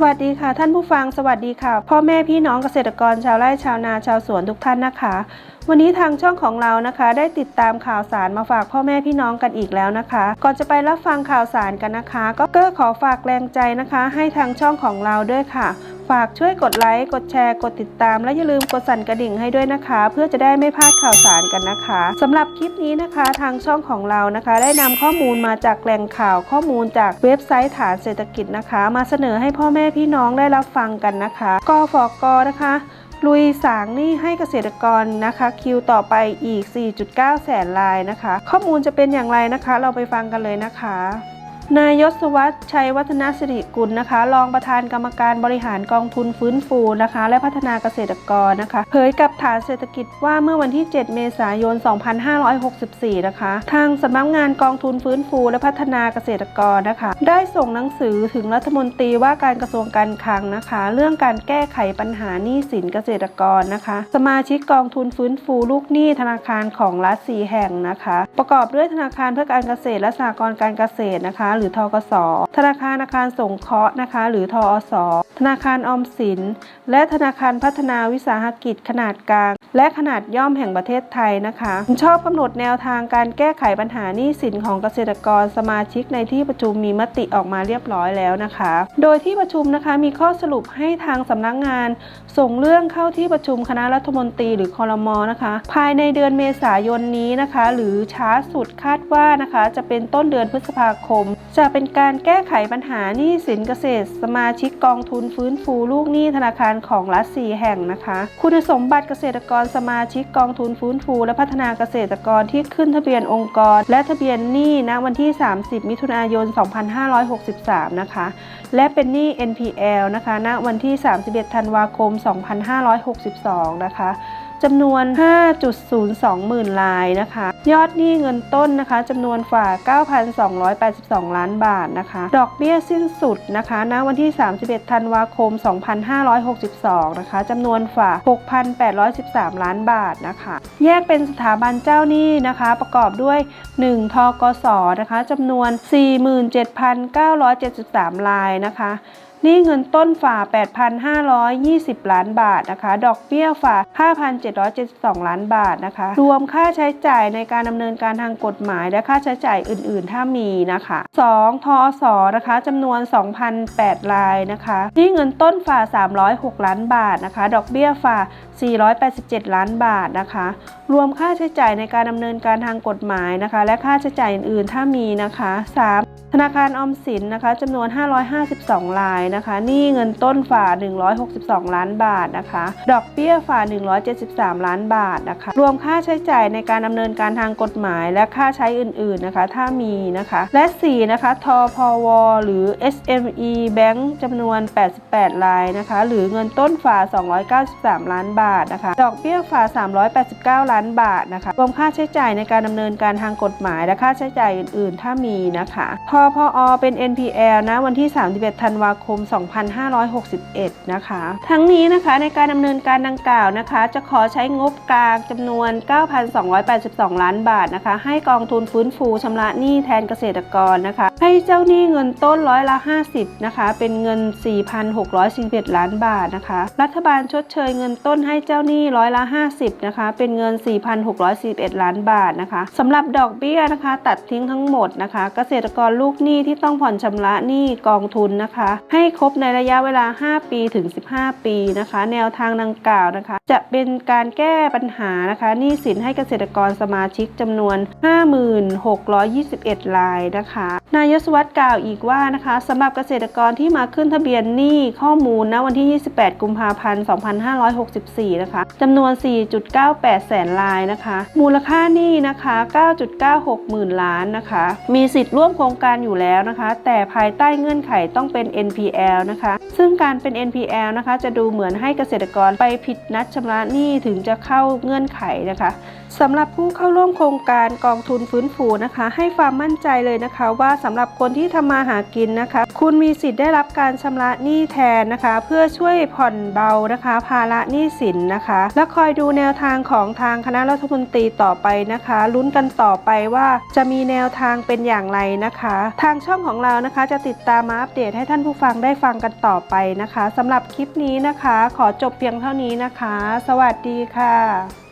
สวัสดีค่ะ ท่านผู้ฟังสวัสดีค่ะ พ่อแม่พี่น้องเกษตรกรชาวไร่ชาวนาชาวสวนทุกท่านนะคะ วันนี้ทางช่องของเรานะคะ ได้ติดตามข่าวสารมาฝากพ่อแม่พี่น้องกันอีกแล้วนะคะ ก่อนจะไปรับฟังข่าวสารกันนะคะ ก็เกอขอฝากแรงใจนะคะ ให้ทางช่องของเราด้วยค่ะ ฝากช่วยกดไลค์ กดแชร์ กดติดตาม และอย่าลืมกดสั่นกระดิ่งให้ด้วยนะคะ เพื่อจะได้ไม่พลาดข่าวสารกันนะคะสำหรับคลิปนี้นะคะทางช่องของเรานะคะ ได้นำข้อมูลมาจากแหล่งข่าวข้อมูลจากเว็บไซต์ฐานเศรษฐกิจนะคะ มาเสนอให้พ่อแม่พี่น้องได้รับฟังกันนะคะกฟกนะคะลุยสางหนี้ให้เกษตรกรนะคะ คิวต่อไปอีก 4.9 แสนรายนะคะ ข้อมูลจะเป็นอย่างไรนะคะ เราไปฟังกันเลยนะคะ นายศวัฒน์ชัยวัฒนสิริกุลนะคะ รองประธานกรรมการบริหารกองทุนฟื้นฟูนะคะ และพัฒนาเกษตรกรนะคะ เผยกับฐานเศรษฐกิจว่าเมื่อวันที่ 7 เมษายน 2564 นะคะ ทางสำนักงานกองทุนฟื้นฟูและพัฒนาเกษตรกรนะคะ ได้ส่งหนังสือถึงรัฐมนตรีว่าการกระทรวงการคลังนะคะ เรื่องการแก้ไขปัญหาหนี้สินเกษตรกรนะคะ สมาชิกกองทุนฟื้นฟูลูกหนี้ธนาคารของรัฐสีแห่งนะคะ ประกอบด้วยธนาคารเพื่อการเกษตรและสหกรณ์การเกษตรนะคะหรือทกส ธนาคารอาคารสงเคราะห์นะคะ หรือทอส ธนาคารออมสิน และธนาคารพัฒนาวิสาหกิจขนาดกลาง และขนาดย่อมแห่งประเทศไทยนะคะชอบกำหนดแนวทางการแก้ไขปัญหาหนี้สินของเกษตรกรสมาชิกในที่ประชุมมีมติออกมาเรียบร้อยแล้วนะคะ โดยที่ประชุมนะคะมีข้อสรุปให้ทางสำนักงาน ส่งเรื่องเข้าที่ประชุมคณะรัฐมนตรีหรือคอรมอนะคะ ภายในเดือนเมษายนนี้นะคะ หรือช้าสุดคาดว่านะคะ จะเป็นต้นเดือนพฤษภาคมจะเป็นการแก้ไขปัญหาหนี้สินเกษตร สมาชิกกองทุนฟื้นฟูลูกหนี้ธนาคารของรัฐสี่แห่งนะคะ คุณสมบัติเกษตรกรสมาชิกกองทุนฟื้นฟู และพัฒนาเกษตรกรที่ขึ้นทะเบียนองค์กร และทะเบียนหนี้ณวันที่ 30 มิถุนายน 2563 นะคะ และเป็นหนี้ NPL นะคะณวันที่ 31 ธันวาคม 2562 นะคะ จำนวน 5.02 หมื่นรายนะคะ ยอดหนี้เงินต้นนะคะจำนวนฝ่า 9,282 ล้านบาทนะคะ ดอกเบี้ยสิ้นสุดนะคะณวันที่ 31 ธันวาคม 2562 นะคะจำนวนฝ่า 6,813 ล้านบาทนะคะ แยกเป็นสถาบันเจ้าหนี้นะคะ ประกอบด้วย 1 ทกสนะคะจำนวน 47,973รายนะคะ นี้เงินต้นฝ่า8,520 ล้านบาทนะคะ ดอกเบี้ยฝ่า5,772 ล้านบาทนะคะ รวมค่าใช้จ่ายในการดำเนินการทางกฎหมาย และค่าใช้จ่ายอื่น ๆ ถ้ามีนะคะ 2. ทอสนะคะจำนวน 2,008รายนะคะ นี้เงินต้นฝ่า306 ล้านบาทนะคะ ดอกเบี้ยฝ่า487 ล้านบาทนะคะ รวมค่าใช้จ่ายในการดำเนินการทางกฎหมายนะคะ และค่าใช้จ่ายอื่นๆ ถ้ามีนะคะ 3. ธนาคารออมสินนะคะจำนวน 552 รายนะคะหนี้เงินต้นฝ่า 162 ล้านบาทนะคะ ดอกเบี้ยฝ่า 173 ล้านบาทนะคะ รวมค่าใช้จ่ายในการดำเนินการทางกฎหมาย และค่าใช้อื่นๆนะคะ ถ้ามีนะคะ และ 4 นะคะทพว หรือ SME Bank จำนวน 88 รายนะคะ หรือเงินต้นฝ่า 293 ล้านบาทนะคะ ดอกเบี้ยฝ่า 389 ล้านบาทนะคะรวมค่าใช้จ่ายในการดำเนินการทางกฎหมายและค่าใช้จ่ายอื่น ๆ ถ้ามีนะคะทพอเป็น NPL นะวันที่ 31 ธันวาคม 2561 นะคะ ทั้งนี้นะคะในการดำเนินการดังกล่าวนะคะ จะขอใช้งบกลางจำนวน 9,282 ล้านบาทนะคะ ให้กองทุนฟื้นฟูชำระหนี้แทนเกษตรกรนะคะ ให้เจ้าหนี้เงินต้นร้อยละ 50 นะคะ เป็นเงิน 4,641 ล้านบาทนะคะ รัฐบาลชดเชยเงินต้นให้เจ้าหนี้ร้อยละ 50 นะคะ เป็นเงิน4,641 ล้านบาทนะคะสำหรับดอกเบี้ยนะคะ ตัดทิ้งทั้งหมดนะคะ เกษตรกรลูกหนี้ที่ต้องผ่อนชำระหนี้กองทุนนะคะ ให้ครบในระยะเวลา 5 ปีถึง 15 ปีนะคะ แนวทางดังกล่าวนะคะ จะเป็นการแก้ปัญหานะคะหนี้สินให้เกษตรกรสมาชิกจำนวน 5621 รายนะคะ นายศวัตรกล่าวอีกว่านะคะสำหรับเกษตรกรที่มาขึ้นทะเบียนหนี้ข้อมูลณวันที่ 28 กุมภาพันธ์ 2564 นะคะจำนวน 4.98 แสนรายนะคะ มูลค่านี้นะคะ 9.96 หมื่นล้านนะคะ มีสิทธิ์ร่วมโครงการอยู่แล้วนะคะ แต่ภายใต้เงื่อนไขต้องเป็น NPL นะคะ ซึ่งการเป็น NPL นะคะ จะดูเหมือนให้เกษตรกรไปผิดนัดชำระหนี้ถึงจะเข้าเงื่อนไขนะคะสำหรับผู้เข้าร่วมโครงการกองทุนฟื้นฟูนะคะ ให้ความมั่นใจเลยนะคะ ว่าสำหรับคนที่ทำมาหากินนะคะ คุณมีสิทธิ์ได้รับการชำระหนี้แทนนะคะ เพื่อช่วยผ่อนเบานะคะ ภาระหนี้สินนะคะ และคอยดูแนวทางของทางคคณะรัฐมนตรีต่อไปนะคะลุ้นกันต่อไปว่าจะมีแนวทางเป็นอย่างไรนะคะ ทางช่องของเรานะคะจะติดตามมาอัปเดตให้ท่านผู้ฟังได้ฟังกันต่อไปนะคะสำหรับคลิปนี้นะคะ ขอจบเพียงเท่านี้นะคะ สวัสดีค่ะ